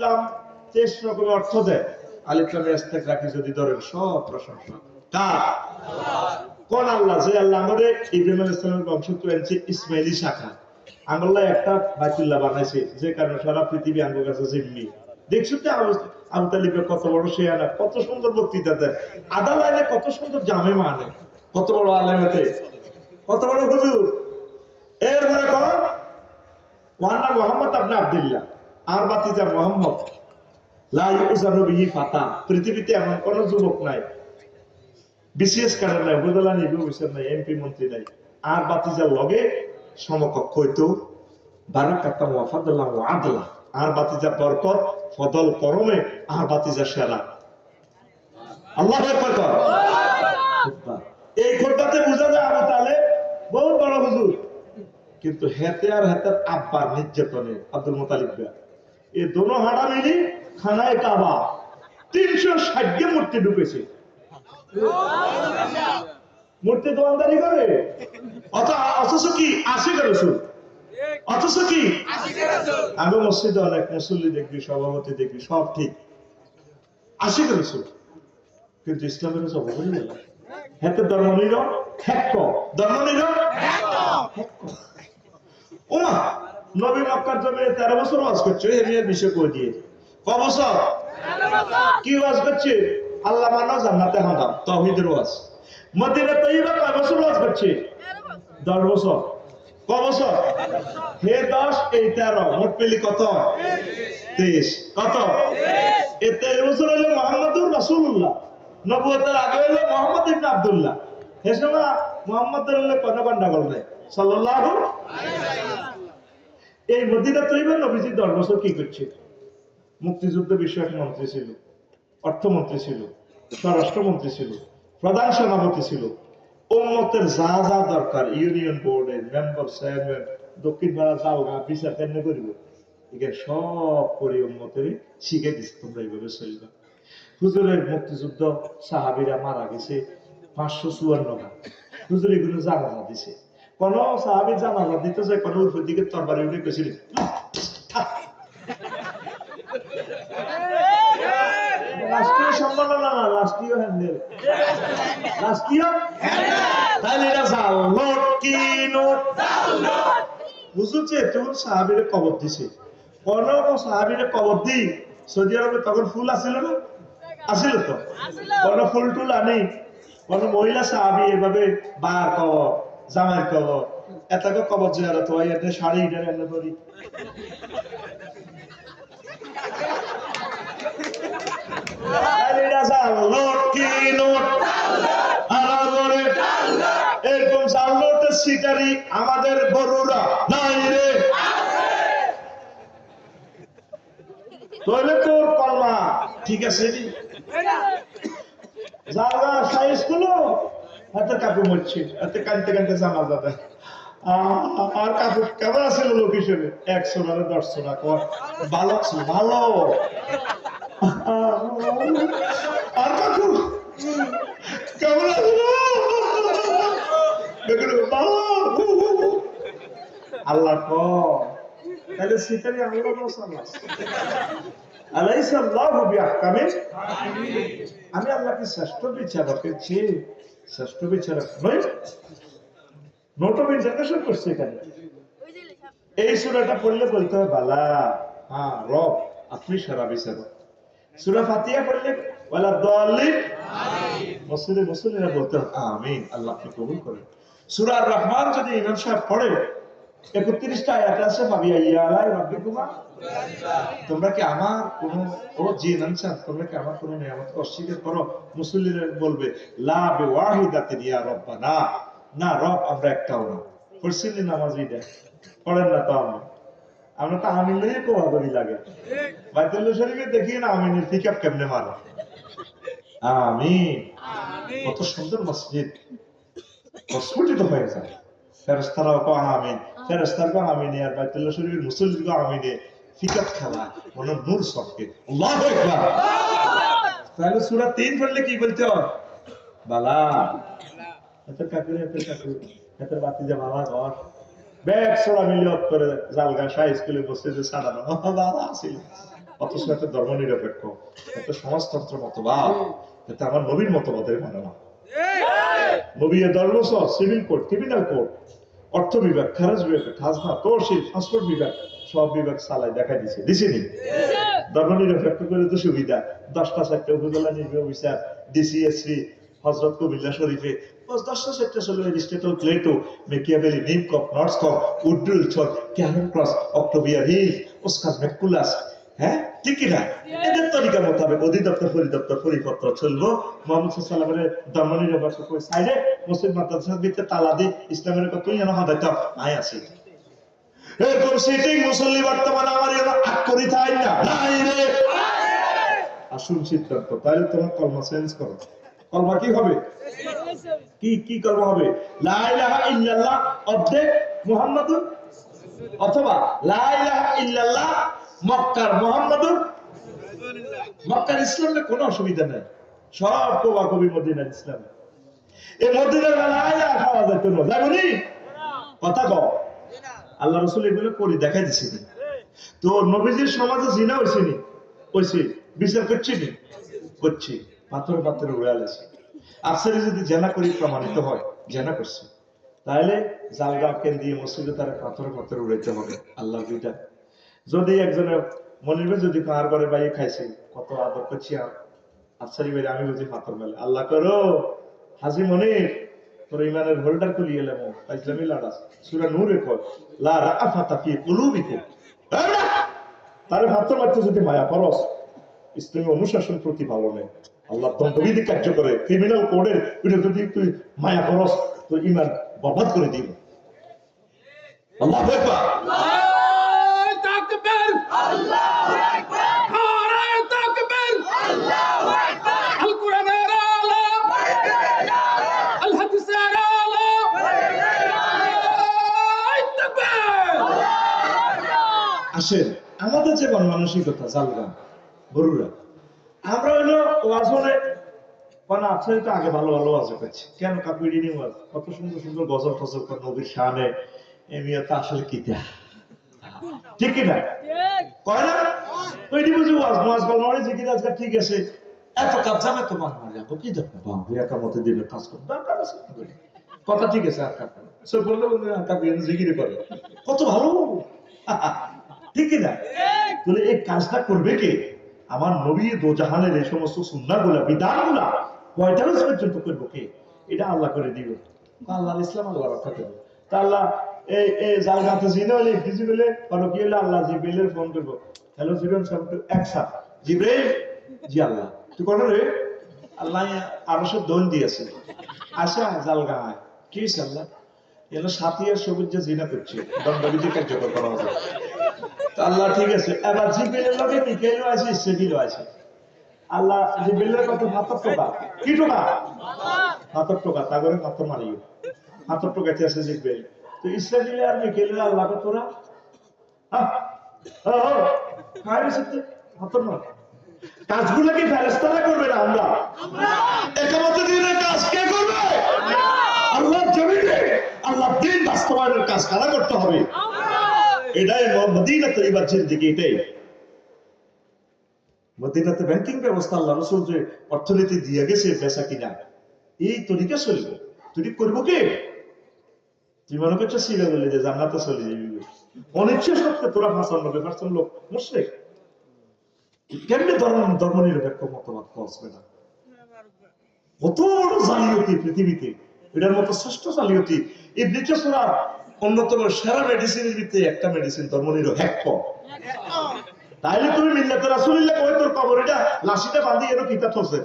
ইসলাম তেইশ রকমের অর্থ দেয়। আলিফলামে ইস্তেক রাখি যদি ধরেন, সব প্রশংসা। কার কোন আল্লাহ? যে আল্লাহ আমাদের ইব্রাহিম আলাইহিস সালামের বংশ তুলেছে ইসমাইলি শাখা। আঙ্গুল্লাহ একটা বাইতুল্লাহ বানাইছে, যে কারণে সারা পৃথিবী আঙ্গুর কাছে জিম্মি। দেখছ তো আবু- তালিবের কত বড় শেয়ানা, কত সুন্দর বক্তৃতা দেয়। আদা লাইনে কত সুন্দর জামে মানে কত বড় কত বড় হুজুর। কর ওয়ান্না মোহাম্মদ আপনি আব্দুল্লাহ। আর বাতিজা মোহাম্মদ। ফাতা। পৃথিবীতে এমন কোন যুবক নাই। বিসিএস কার্ডের নাই উপজেলা নির্বাহী নাই এমপি মন্ত্রী নাই। আর বাতিজার লগে সমকক্ষ হইতো। বারাকাতা আদলা। আর বরকত, ফদল করমে, আর সেরা। আল্লাহ একবার কর। এই যায় আবু তালে বহুত বড় হুজুর। কিন্তু হেতে আর হেতের আব্বার নির্যাতনে আব্দুল মোতালিব এই দোনো হাড়া মিলি খানায় কাবা। তিনশো ষাটকে মূর্তি ঢুকেছে। মূর্তি দোয়ানদারি করে? অথচ কি কেন শুন অথচ কি? আমি মসজিদে অনেক মুসল্লি দেখবি, সভাপতি দেখবি, সব ঠিক। কেন শুন কিন্তু ইসলামের সভাপতি হেতে ধর্ম নিল হ্যাক্ক ধর্ম নিল ওমা নবী মক্কার জমিনে তেরো বছর ওয়াজ করছে নিয়ে বিষয় করে দিয়ে ক বছর? কি ওয়াজ করছে? আল্লাহ মানো জান্নাতে হাঁদাম তহিদের ওয়াজ। মদিনা তৈবা কয় বছর ওয়াজ করছে? দশ বছর। ক বছর? হে দশ এই তেরো মোট পেলি কত? তেইশ। কত? এ তেইশ বছর হলো মোহাম্মদুর রাসূলুল্লাহ। নবুয়তের আগে হলো মোহাম্মদ ইবনে আব্দুল্লাহ। হে সময় মোহাম্মদের হলে কত গন্ডাগোল নেই। সাল্লাল্লাহু এই মদিনা তৈবা নবীজি দশ বছর কি করছে? মুক্তিযুদ্ধ বিষয়ক মন্ত্রী ছিল, অর্থমন্ত্রী ছিল, স্বরাষ্ট্রমন্ত্রী ছিল, প্রধান সেনাপতি ছিল। উম্মতের যা যা দরকার, ইউনিয়ন বোর্ডের মেম্বার চেয়ারম্যান দক্ষিণ পাড়া জালগা বিচার কেন করিব? এখানে সব করে উম্মতের শিখে দিচ্ছে তোমরা এইভাবে চলবে। হুজুরের মুক্তিযুদ্ধ সাহাবিরা মারা গেছে পাঁচশো চুয়ান্ন হুজুর এগুলো জানাজা দিছে। কোন সাহাবি জানাজা দিতে যায় কোন দিকে তরবারি উঠে রাষ্ট্রীয় না রাষ্ট্রীয় হ্যান্ডেল রাষ্ট্রীয় তাহলে এটা জাল নোট কি নোট? বুঝছে তখন সাহাবিরে কবর দিছে। কোন সাহাবিরে কবর দি সৌদি আরবে তখন ফুল আসিল না? আসিল তো। কোন ফুল টুল আনি কোন মহিলা সাহাবি এভাবে বার কবর জামাই কবর এতকে কবর জিয়ারত হয় এতে শাড়ি এটা এনে করি এটা এরকম শিকারি আমাদের গরুরা নাই রে। তাহলে তোর ঠিক আছে জালগা সাইজগুলো। হাতে কাপড় মরছে হাতে কানতে কানতে জামা যাবে আর কাপড় কেমন আছে লোক হিসেবে। একশো টাকা দশশো টাকা ভালো ছিল, ভালো। আর কাকু কেমন আছে? আমি আল্লাহকে শ্রেষ্ঠ বিচারকের চেয়ে শ্রেষ্ঠ বিচারকেশন করছে এখানে। এই সুরাটা পড়লে বলতে হবে বালা হ্যাঁ রব, আপনি সারা বিচারক। সুরা ফাতিয়া পড়লে, ওয়ালা মুসলিম, মুসলিমরা বলতে আল্লাহ আপনি কবুল করেন। সুরা রহমান যদি ইমাম সাহেব পড়ে একত্রিশটা আয়াত আছে তোমরা কি আমার কোন ও জি নানসান তোমরা কি আমার কোন নিয়ামত অস্বীকার করো? মুসল্লিরা বলবে লা বিওয়াহিদাতিন ইয়া রব্বানা। না রব আমরা একটাও না। পড়ছিলেন দেয় পড়েন না তো আমরা আমরা তো লাগে? বাইতুল্লাহ শরীফে দেখি না আমিনের কেমনে মারে? আমিন। কত সুন্দর মসজিদ। প্রস্ফুটিত হয়ে যায়। ফেরেস্তারাও আমিন। ফেরেস্তার কো আমিন আর বাইতুল্লাহ শরীফের আমিনে ফিকাত খেলা মনে নূর সবকে। আল্লাহু আকবার। তাহলে সূরা 3 পড়লে কি বলতে হয়? বালা। এত কাকুর এত কাকুর এত বাতি যে বাবা ঘর। ব্যাগ সোড়া মিলিয়ত করে জালগা শাহ স্কুলে বসে যে বাবা আসিল অথচ এত ধর্ম নিরপেক্ষ এত সমাজতন্ত্র মতবাদ এতে আমার নবীর মতবাদের মানে না নবী ধর্ম সিভিল কোড ক্রিমিনাল কোড অর্থ বিভাগ খারাজ বিভাগ, খাজনা, তহসিল, পাসপোর্ট বিভাগ, সব বিভাগ চালায় দেখা দিছে। দিছে নি? ধর্ম নিরপেক্ষ করে তো সুবিধা। দশটা চারটে উপজেলা নির্বাহী অফিসার ডিসিএসসি হজরত কুমিল্লা শরীফে। দশটা চারটে চলে এরিস্টেটল প্লেটো মেকিয়াবেলি নিম কপ নর্থ কপ উড্রুল ছট ক্যানন ক্রস অক্টোবিয়ার হিল মেকুলাস। হ্যাঁ? ঠিক কি না এদের তরিকা মোতাবেক অধিদপ্তর, পরিদপ্তর, পরিপত্র চলবো। মোহাম্মদ সাল্লামের ধর্ম নিরপেক্ষ করে সাইডে মুসলিম তালা দি ইসলামের কথা তুই যেন হদাইতে আয় আছি। এরকম সিটিং মুসল্লি বর্তমানে আমার করি না। আসুন সিদ্ধান্ত, তাহলে তোমার কলমা চেঞ্জ করো। কলমা কি হবে? কি কি কলমা হবে? ইল্লাল্লাহ অর্ধেক অথবা ইল্লাল্লাহ মক্কার মুহাম্মাদুর মক্কার ইসলামে কোনো অসুবিধা নাই। সব কবা কবি মদিনার ইসলাম। এই মদিনার ইলাহা খাওয়া যেত না। যাবনি কথা কও। আল্লাহ রসুল এগুলো করে, দেখাই দিছি তো নবীজির সমাজে জিনা হয়েছে নি? হয়েছে বিচার করছি নি? করছি। পাথরে পাথরে উড়ে আলেছে। আফসারি যদি জেনা করি, প্রমাণিত হয়, জেনা করছে। তাহলে জালগা কেন দিয়ে মসজিদে তারা পাথরে পাথরে উড়াইতে হবে। আল্লাহ দুইটা যদি একজনের মনির যদি কার ঘরে বাইরে খাইছে, কত আদর করছি আর বাইরে আমি বুঝি পাথর মেলে। আল্লাহ করো হাজি মনির, তোর ইমানের এলাম ইসলামী সুরা নূরে কর লা পারতে যদি মায়া করস, ইসলামী অনুশাসন প্রতিপালনে আল্লাহ দণ্ডবিধি কার্য করে। ক্রিমিনাল কোডের যদি তুই মায়া করস তো ইমান বরবাদ করে দিব। আল্লাহু আকবার নারায়ে তাকবীর আল্লাহু আকবার আল কোরআনের আলা আল হাদিসের আলা আল্লাহু তাকবীর আসেন আমাদের যে মন মানসিকতা জালগা বড়ুরা আমরা হলো ওয়াজনে মানে তো আগে ভালো ভালো কেন কাকুরি নি ওয়াজ? কত সুন্দর সুন্দর গজল টজল করে এমিয়া তো আসলে কি ঠিক কি না? কয় না? বুঝি ওয়াজ ওয়াজ বল মানে জিকির আজকে ঠিক আছে। এত কাজ তো মার কি বাবু মতে দিলে কাজ দরকার আছে কথা ঠিক আছে আর কাজ সে করে। কত ভালো। ঠিক না? তাহলে এই কাজটা করবে কে? আমার নবী দোজাহানের এই সমস্ত সুন্নাগুলা বিধানগুলা রোজ পর্যন্ত করব কে? এটা আল্লাহ করে দিবে। আল্লাহ ইসলাম আল্লাহ রক্ষা করবে। আল্লাহ, এই এই জিনে হলে কারও কি হলে? আল্লাহ ফোন করব। হ্যালো সব জি আল্লাহ। তুই রে। আল্লাহ আরও সব দোন দিয়েছে। আসা জালগা কি আল্লাহ? এলো সাথী আর সবুজ জিনা করছে। দণ্ডবিধি কার্যকর করা হবে আল্লাহ ঠিক আছে। এবার জিব্রাইলের লগে মিকাইলও আছে ইসরাফিলও আছে আল্লাহ জিব্রাইলের কত? হাতর টোকা কি টোকা? হাতর টোকা তা করে হাতর মারিও? হাতর টোকাতে আছে জিব্রাইল তো ইসরাফিল আর মিকাইল আল্লাহ কত মার কাজগুলো কি ফেরেশতারা করবে না আমরা? একামত দিনের কাজ কে করবে? আল্লাহ জমিনে আল্লাহ দিন বাস্তবায়নের কাজ কারা করতে হবে? অর্থনীতি দিয়ে গেছে কিনা, এই তরিকা কে? মনে করছ সিরা বলে যে চলে অনিচ্ছা সত্ত্বে তোরা কেমনি ধর্ম ধর্ম নিরপেক্ষ মতবাদ না? কত বড় জালিয়াতি পৃথিবীতে। এটার মতো শ্রেষ্ঠ জালিয়াতি। এই অন্যতম সেরা মেডিসিনের ভিতরে একটা মেডিসিন ধর্ম নিরপেক্ষ তাইলে তুমি মিল্লাতে রাসুলিল্লাহ কই তোর কবর? এটা লাশিটা বাঁধি এর কিতা থসে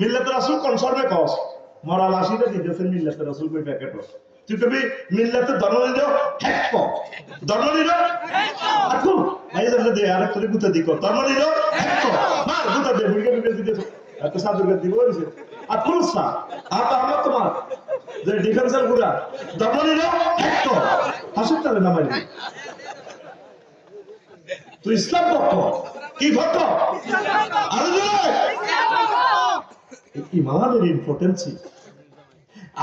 মিল্লাতে রাসুল কনসার্ভে কস। মরা লাশিটা দিতেছে মিল্লাতে রাসুল কই প্যাকেট তুই কবি মিল্লাতে ধর্ম নির হেক্ক ধর্ম নির আকু আই জানলে দে আর তোর গুতা দিকো। ধর্ম নির হেক্ক মার, গুতা দে বুড়িকে বুড়িকে দিতে এত সাধুকে দিব আর পুরুষা আর তো আমার তোমার যে ডিফেন্সের নির হেক্ক হাসপাতালে নামাই তুই ইসলাম কি ইমানের ইম্পর্টেন্সি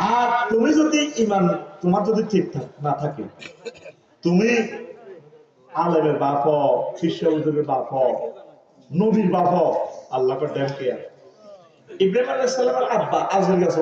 আর তুমি যদি ইমান, তোমার যদি ঠিক না থাকে, তুমি আলেমের বাপ শিষ্য বাপ নবীর বাপ আল্লাহ ইব্রাহিম আলাইহিস সালামের আব্বা আজের গেছে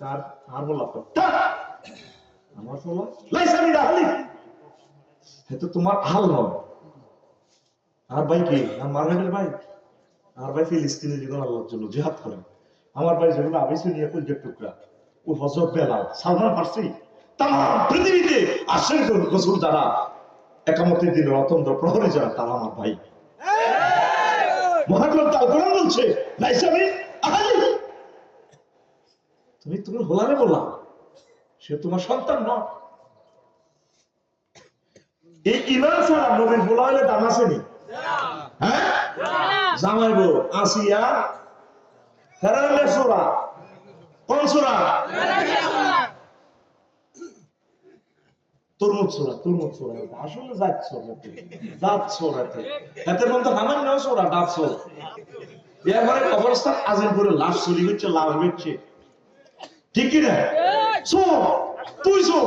তার আর আমার তোমার হাল নয়। আর ভাই কি? আর ভাই? আমার ভাই আল্লাহর জন্য জিহাদ করেন। আমার ভাই যেগুলো কুলজের টুকরা। ও বেলাল সালমান ফার্সি। তাম পৃথিবীতে আশ্রয় রসুল যারা একামতের দিনের অতন্ত্র প্রহরী যারা তারা আমার ভাই। মহাগ্রন্থ আল কোরআন বলছে লাইসামি আহালি! তুমি তুমি হোলারে বললাম, সে তোমার সন্তান নয়। এই ইমান ছাড়া নবীর বলা হলে দাম আসেনি হ্যাঁ? জামাইব আসিয়া সোরা। কোন সোরা? তরমুজ আসলে এরপরে কবরস্থান আজিমপুরে লাশ চুরি হচ্ছে লাভ হচ্ছে ঠিক কি না সো তুই সো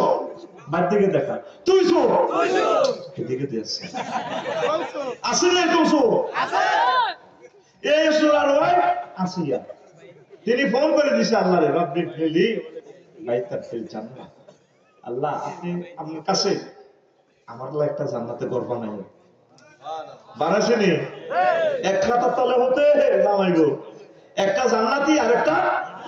বাদ দিকে দেখা। তুই সো এদিকে দিয়ে আসলে তো সো এই সুরার ওই আসিয়া তিনি ফোন করে দিছে আল্লাহ রে রব্বি ফিলি বাইতার ফিল জান্নাত আল্লাহ আপনি আপনার কাছে আমার লা একটা জান্নাতে ঘর বানাই বানাসেনি এক খাতার তলে হতে নামাইব। একটা জান্নাতি আর একটা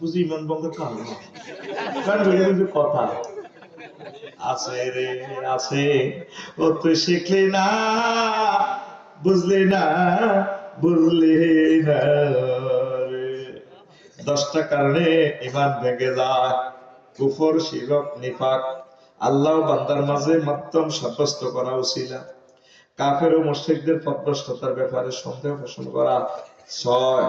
বুঝি বন্ধের কারণ কথা, আছে রে, আছে, ও তুই শিখলি না, বুঝলি না বুঝলি না দশটা কারণে ইমান ভেঙে যায়, কুফর, শিরক, নিফাক। আল্লাহ বান্দার মাঝে মাধ্যম সাব্যস্ত করা উচিত। কাফের ও মুশরিকদের পথভ্রষ্টতার ব্যাপারে সন্দেহ পোষণ করা ছয়।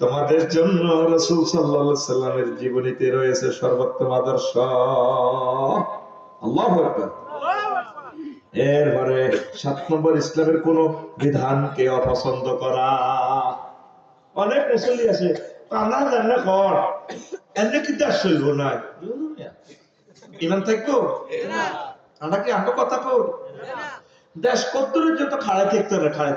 তোমাদের জন্য রসুল সাল্লা সাল্লামের জীবনীতে রয়েছে সর্বোত্তম আদর্শ। আল্লাহ এরপরে সাত নম্বর ইসলামের কোন বিধানকে অপছন্দ করা। অনেক মুসলি আছে কানা জানে কর এনে কি দাস হইব না? ইমান থাকব? আমরা কি আমরা কথা কর? দেশ কত যত খাড়ায় থাকতে হবে খাড়ায়